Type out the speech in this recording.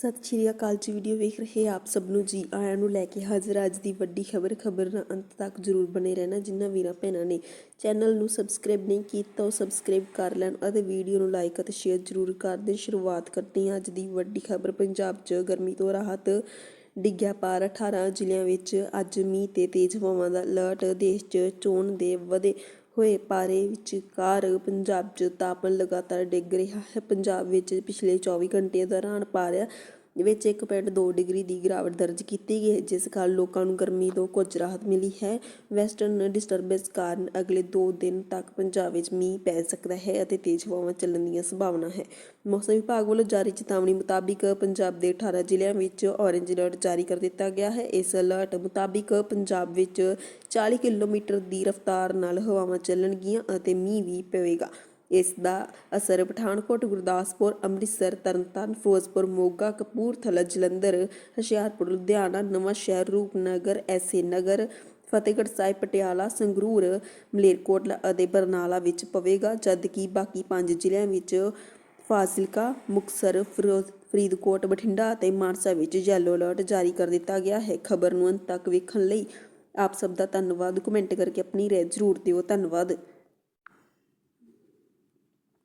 ਸਤਿ ਸ਼੍ਰੀ ਅਕਾਲ ਜੀ, ਵੀਡੀਓ ਵੇਖ ਰਹੇ ਆਪ ਸਭ ਨੂੰ ਜੀ, ਆਇਆਂ ਨੂੰ ਲੈ ਕੇ ਹਾਜ਼ਰ ਅੱਜ ਦੀ ਵੱਡੀ ਖਬਰ। ਖਬਰ ਨਾਲ ਅੰਤ ਤੱਕ ਜਰੂਰ ਬਣੇ ਰਹਿਣਾ, ਜਿਨ੍ਹਾਂ ਵੀਰਾਂ ਭੈਣਾਂ ਨੇ ਚੈਨਲ ਨੂੰ ਸਬਸਕ੍ਰਾਈਬ ਨਹੀਂ ਕੀਤਾ, ਉਹ ਸਬਸਕ੍ਰਾਈਬ ਕਰ ਲੈਣ ਅਤੇ ਵੀਡੀਓ ਨੂੰ ਲਾਈਕ ਅਤੇ ਸ਼ੇਅਰ ਜਰੂਰ ਕਰ ਦੇਣ। ਸ਼ੁਰੂਆਤ ਕਰਦੇ ਹਾਂ ਅੱਜ ਦੀ ਵੱਡੀ ਖਬਰ। ਪੰਜਾਬ 'ਚ ਗਰਮੀ ਤੋਂ ਰਾਹਤ ਡਿੱਗਿਆ ਪਾਰ। 18 ਜ਼ਿਲ੍ਹਿਆਂ ਵਿੱਚ ਅੱਜ ਮੀਂਹ ਤੇ ਤੇਜ਼ ਹਵਾਵਾਂ ਦਾ ਅਲਰਟ। ਦੇਸ਼ 'ਚ ਚੋਣ ਦੇ ਵਧੇ ਹੋਏ ਪਾਰੇ ਵਿਚਕਾਰ ਪੰਜਾਬ 'ਚ ਤਾਪਮਾਨ ਲਗਾਤਾਰ ਡਿੱਗ ਰਿਹਾ ਹੈ। ਪੰਜਾਬ ਵਿੱਚ ਪਿਛਲੇ 24 ਘੰਟੇ ਦੌਰਾਨ ਪਾਰਾ ਵਿੱਚ 1.2 ਡਿਗਰੀ ਦੀ ਗਿਰਾਵਟ ਦਰਜ ਕੀਤੀ ਗਈ ਹੈ, ਜਿਸ ਕਾਰਨ ਲੋਕਾਂ ਨੂੰ ਗਰਮੀ ਤੋਂ ਕੁਝ ਰਾਹਤ ਮਿਲੀ ਹੈ। ਵੈਸਟਰਨ ਡਿਸਟਰਬੈਂਸ ਕਾਰਨ ਅਗਲੇ 2 ਦਿਨ ਤੱਕ ਪੰਜਾਬ ਵਿੱਚ ਮੀਂਹ ਪੈ ਸਕਦਾ ਹੈ ਅਤੇ ਤੇਜ਼ ਹਵਾਵਾਂ ਚੱਲਣ ਦੀਆਂ ਸੰਭਾਵਨਾ ਹੈ। ਮੌਸਮ ਵਿਭਾਗ ਵੱਲੋਂ ਜਾਰੀ ਚੇਤਾਵਨੀ ਮੁਤਾਬਿਕ ਪੰਜਾਬ ਦੇ 18 ਜ਼ਿਲ੍ਹਿਆਂ ਵਿੱਚ ਔਰੇਂਜ ਅਲਰਟ ਜਾਰੀ ਕਰ ਦਿੱਤਾ ਗਿਆ ਹੈ। ਇਸ ਅਲਰਟ ਮੁਤਾਬਿਕ ਪੰਜਾਬ ਵਿੱਚ 40 ਕਿਲੋਮੀਟਰ ਦੀ ਰਫ਼ਤਾਰ ਨਾਲ ਹਵਾਵਾਂ ਚੱਲਣਗੀਆਂ ਅਤੇ ਮੀਂਹ ਵੀ ਪਵੇਗਾ। ਇਸ ਦਾ ਅਸਰ ਪਠਾਨਕੋਟ, ਗੁਰਦਾਸਪੁਰ, ਅੰਮ੍ਰਿਤਸਰ, ਤਰਨਤਾਰਨ, ਫਿਰੋਜ਼ਪੁਰ, ਮੋਗਾ, ਕਪੂਰਥਲਾ, ਜਲੰਧਰ, ਹੁਸ਼ਿਆਰਪੁਰ, ਲੁਧਿਆਣਾ, ਨਵਾਂ ਸ਼ਹਿਰ, ਰੂਪਨਗਰ ਐਸੇ ਨਗਰ, ਫਤਿਹਗੜ੍ਹ ਸਾਹਿਬ, ਪਟਿਆਲਾ, ਸੰਗਰੂਰ, ਮਲੇਰਕੋਟਲਾ ਅਤੇ ਬਰਨਾਲਾ ਵਿੱਚ ਪਵੇਗਾ ਜਦਕਿ ਬਾਕੀ ਪੰਜ ਜ਼ਿਲ੍ਹਿਆਂ ਵਿੱਚ ਫਾਜ਼ਿਲਕਾ, ਮੁਕਤਸਰ, ਫਿਰੋਜ਼, ਫਰੀਦਕੋਟ, ਬਠਿੰਡਾ ਅਤੇ ਮਾਨਸਾ ਵਿੱਚ ਯੈਲੋ ਅਲਰਟ ਜਾਰੀ ਕਰ ਦਿੱਤਾ ਗਿਆ ਹੈ। ਖਬਰ ਨੂੰ ਅੰਤ ਤੱਕ ਵੇਖਣ ਲਈ ਆਪ ਸਭ ਦਾ ਧੰਨਵਾਦ। ਕਮੈਂਟ ਕਰਕੇ ਆਪਣੀ ਰਾਏ ਜ਼ਰੂਰ ਦਿਓ। ਧੰਨਵਾਦ।